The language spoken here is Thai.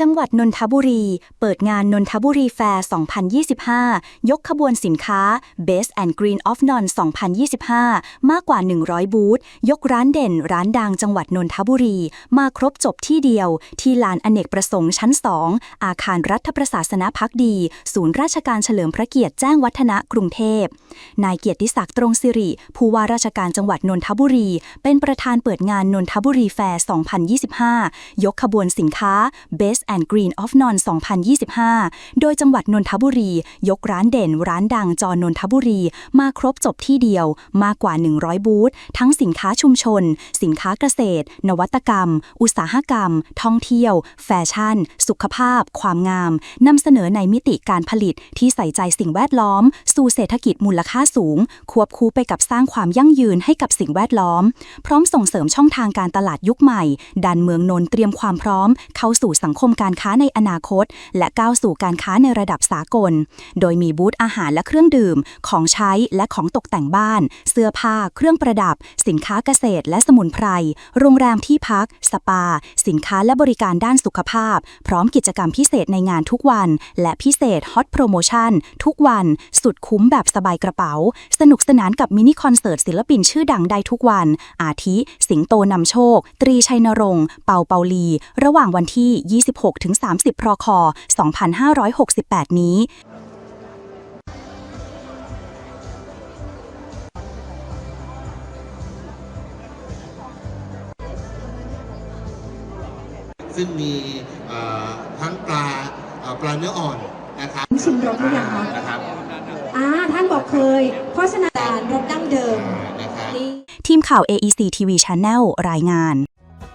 จังหวัดนนทบุรี เปิดงานนนทบุรีแฟร์ 2025 ยกขบวนสินค้า Best and Green of Non 2025 มากกว่า 100 บูธ ยกร้านเด่นร้านดังจังหวัดนนทบุรี มาครบจบที่เดียว ที่ลานอเนกประสงค์ชั้น 2 อาคารรัฐประศาสนพักดี ศูนย์ราชการเฉลิมพระเกียรติแจ้งวัฒนะกรุงเทพ นายเกียรติศักดิ์ตรงสิริ ผู้ว่าราชการจังหวัดนนทบุรี เป็นประธานเปิดงานนนทบุรีแฟร์ 2025 ยกขบวนสินค้า Best and Green of Non 2025 โดยจังหวัดนนทบุรี ยกร้านเด่นร้านดังจอนนทบุรี มาครบจบที่เดียว มากกว่า 100 บูธ ทั้งสินค้าชุมชน สินค้าเกษตร นวัตกรรม อุตสาหกรรม ท่องเที่ยว แฟชั่น สุขภาพ ความงามนำเสนอในมิติการผลิตที่ใส่ใจสิ่งแวดล้อม สู่เศรษฐกิจมูลค่าสูง ควบคู่ไปกับสร้างความยั่งยืนให้กับสิ่งแวดล้อม พร้อมส่งเสริมช่องทางการตลาดยุคใหม่ ดันเมืองนนท์เตรียมความพร้อม เข้าสู่สังคมการค้าในอนาคต และก้าวสู่การค้าในระดับสากล โดยมีบูธอาหารและเครื่องดื่ม ของใช้และของตกแต่งบ้าน เสื้อผ้า เครื่องประดับ สินค้าเกษตร และสมุนไพร โรงแรมที่พัก สปา สินค้าและบริการด้านสุขภาพ พร้อมกิจกรรมพิเศษในงานทุกวัน และพิเศษฮอตโปรโมชั่นทุกวัน สุดคุ้มแบบสบายกระเป๋า สนุกสนานกับมินิคอนเสิร์ตศิลปินชื่อดังได้ทุกวัน อาทิ สิงโตนำโชค ตรีชัยนรงค์ เปาเปาลี ระหว่างวันที่26-30 พรค 2568 นี้ซึ่งมีเอ่อทั้งปลาเอ่อปลาเนื้ออ่อนนะครับชิมรสหรือยังคะนะครับอ่าท่านบอกเคย เพราะฉะนั้นการรสดั้งเดิมอ่านะครับนี่ทีมข่าว AEC TV Channel รายงาน